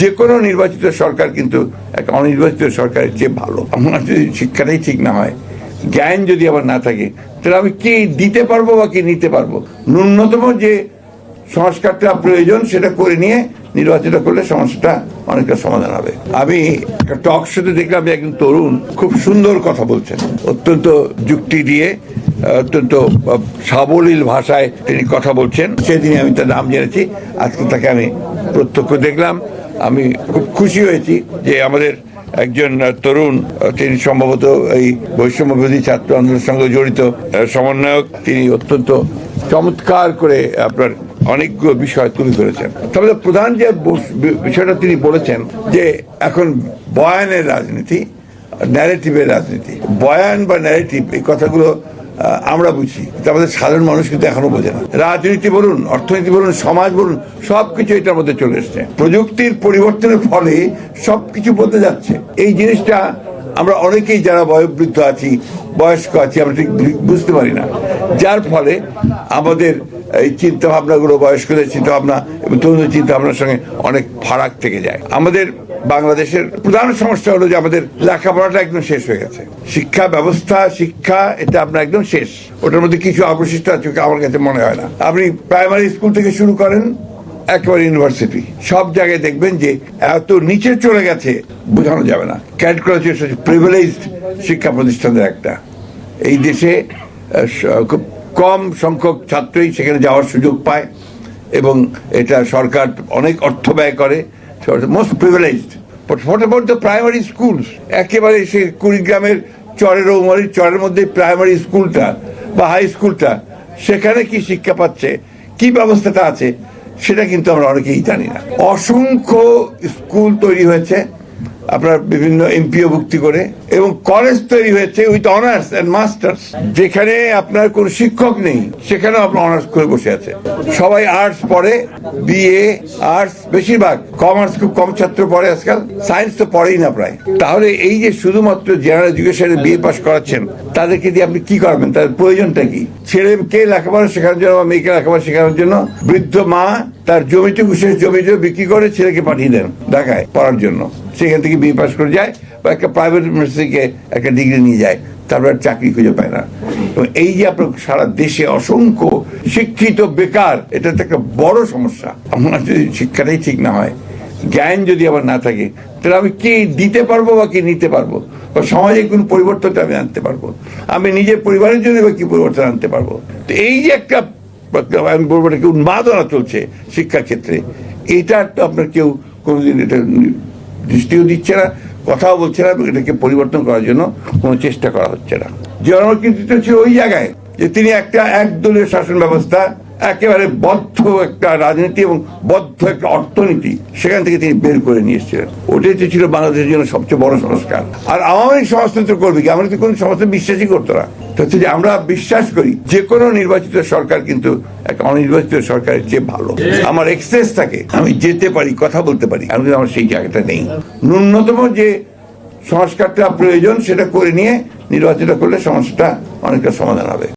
যে কোনো নির্বাচিত সরকার কিন্তু একটা অনির্বাচিত সরকারের চেয়ে ভালো। আমার যদি শিক্ষাটাই ঠিক না হয়, জ্ঞান যদি আবার না থাকে, তাহলে আমি কি দিতে পারব বা কি নিতে পারব? ন্যূনতম যে সংস্কারটা প্রয়োজন, সেটা করে নিয়ে নির্বাচিত করলে সমস্যাটা অনেকটা সমাধান হবে। আমি একটা টক শোতে দেখলাম একজন তরুণ খুব সুন্দর কথা বলছেন। অত্যন্ত যুক্তি দিয়ে অত্যন্ত সাবলীল ভাষায় তিনি কথা বলছেন। সেদিনই আমি তার নাম জেনেছি। আজকে তাকে আমি প্রত্যক্ষ দেখলাম। আমি খুব খুশি হয়েছি যে আমাদের একজন তরুণ তিনি সম্ভবত এই বৈষম্যবিরোধী ছাত্র আন্দোলনের সঙ্গে জড়িত সমন্বয়ক। তিনি অত্যন্ত চমৎকার করে আপনার অনেকগুলো বিষয় তুলে ধরেছেন। তবে প্রধান যে বিষয়টা তিনি বলেছেন যে এখন বয়ানের রাজনীতি ন্যারেটিভের রাজনীতি। বয়ান বা ন্যারেটিভ এই কথাগুলো আমরা বুঝি। আমাদের সাধারণ মানুষ কিন্তু এখনও বোঝে না। রাজনীতি বলুন, অর্থনীতি বলুন, সমাজ বলুন, সবকিছু এটার মধ্যে চলে এসছে। প্রযুক্তির পরিবর্তনের ফলে সবকিছু বদলে যাচ্ছে। এই জিনিসটা আমরা অনেকেই যারা বয়োবৃদ্ধ আছি, বয়স্ক আছি, আমরা ঠিক বুঝতে পারি না। যার ফলে আমাদের এই চিন্তা ভাবনাগুলো বয়স্কদের চিন্তা ভাবনা এবং তরুণদের চিন্তা ভাবনার সঙ্গে অনেক ফারাক থেকে যায়। আমাদের বাংলাদেশের প্রধান সমস্যা হলো যে আমাদের লেখাপড়াটা একদম শেষ হয়ে গেছে। শিক্ষা ব্যবস্থা, শিক্ষা, এটা আপনার একদম শেষ। ওটার মধ্যে কিছু অবশিষ্ট আছে আমার কাছে মনে হয় না। আপনি প্রাইমারি স্কুল থেকে শুরু করেন, একেবারে ইউনিভার্সিটি। সব জায়গায় দেখবেন যে এত নিচে চলে গেছে, বোঝানো যাবে না। ক্যাট কলেজ প্রিভিলেজড শিক্ষা প্রতিষ্ঠানের একটা। এই দেশে খুব কম সংখ্যক ছাত্রই সেখানে যাওয়ার সুযোগ পায় এবং এটা সরকার অনেক অর্থ ব্যয় করে। Most privileged but what about the primary schools একেবারে সে কুড়িগ্রামের চরের ঔমারির চরের মধ্যে প্রাইমারি স্কুলটা বা হাই স্কুলটা সেখানে কি শিক্ষা পাচ্ছে? কি ব্যবস্থাটা আছে? সেটা কিন্তু আমরা অনেকেই জানি না। অসংখ্য স্কুল তৈরি হয়েছে। আপনার বিভিন্ন এমপিও ভুক্তি করে এবং কলেজ তৈরি হয়েছে উইথ অনার্স এন্ড মাস্টার্স যেখানে আপনার কোনো শিক্ষক নেই, সেখানেও আপনার অনার্স করে বসে আছে। সবাই আর্টস পড়ে বিএ আর্টস বেশিরভাগ। কমার্স খুব কম ছাত্র পড়ে আজকাল সায়েন্স তো পড়েই না প্রায়। তাহলে এই যে শুধুমাত্র জেনারেল এডুকেশনে বিএ পাস করাচ্ছেন, তাদেরকে দিয়ে আপনি কি করবেন? তাদের প্রয়োজনটা কি? ছেলেকে লেখাপড়া শেখানোর জন্য বা মেয়েকে লেখাপড়া শেখানোর জন্য বৃদ্ধ মা তার জমিটুকু শেষ জমিটুকু বিক্রি করে ছেলেকে পাঠিয়ে দেন ঢাকায় পড়ার জন্য। সেখান থেকে বিএ পাস করে যায় বা একটা প্রাইভেট ইউনিভার্সিটিকে একটা ডিগ্রি নিয়ে যায়, তারপর চাকরি খুঁজে পায় না। এই যে আপনার সারা দেশে অসংখ্য শিক্ষিত বেকার, এটা তো একটা বড় সমস্যা। আমার যদি শিক্ষাটাই ঠিক না হয়, জ্ঞান যদি আবার না থাকে, তাহলে আমি কি দিতে পারব বা কি নিতে পারব? বা সমাজে কোন পরিবর্তনটা আমি আনতে পারব? আমি নিজের পরিবারের জন্য বা কি পরিবর্তন আনতে পারব? তো এই যে একটা আমি বলব এটাকে উন্মাদনা চলছে শিক্ষাক্ষেত্রে? এইটা তো আপনার কেউ কোনোদিন এটা দৃষ্টিও দিচ্ছে না, কথাও বলছে না এটাকে পরিবর্তন করার জন্য কোনো চেষ্টা করা হচ্ছে না। জনগণ কিন্তু ছিল ওই জায়গায় যে তিনি একটা একদলীয় শাসন ব্যবস্থা, একেবারে বদ্ধ একটা রাজনীতি এবং বদ্ধ একটা অর্থনীতি সেখান থেকে তিনি বের করে নিয়ে এসেছিলেন। ওটাই তো ছিল বাংলাদেশের জন্য সবচেয়ে বড় সংস্কার। আর আওয়ামী সমাজতন্ত্র করবে কি? আমরা তো কোনো সমাজতন্ত্র বিশ্বাসই করতো না। হচ্ছে যে আমরা বিশ্বাস করি, যে কোনো নির্বাচিত সরকার কিন্তু এক অনির্বাচিত সরকারের চেয়ে ভালো। আমার এক্সেস থাকে, আমি যেতে পারি, কথা বলতে পারি, আমি আমার সেই জায়গাটা নেই। ন্যূনতম যে সংস্কারটা প্রয়োজন, সেটা করে নিয়ে নির্বাচিত করলে সমস্যাটা অনেকটা সমাধান হবে।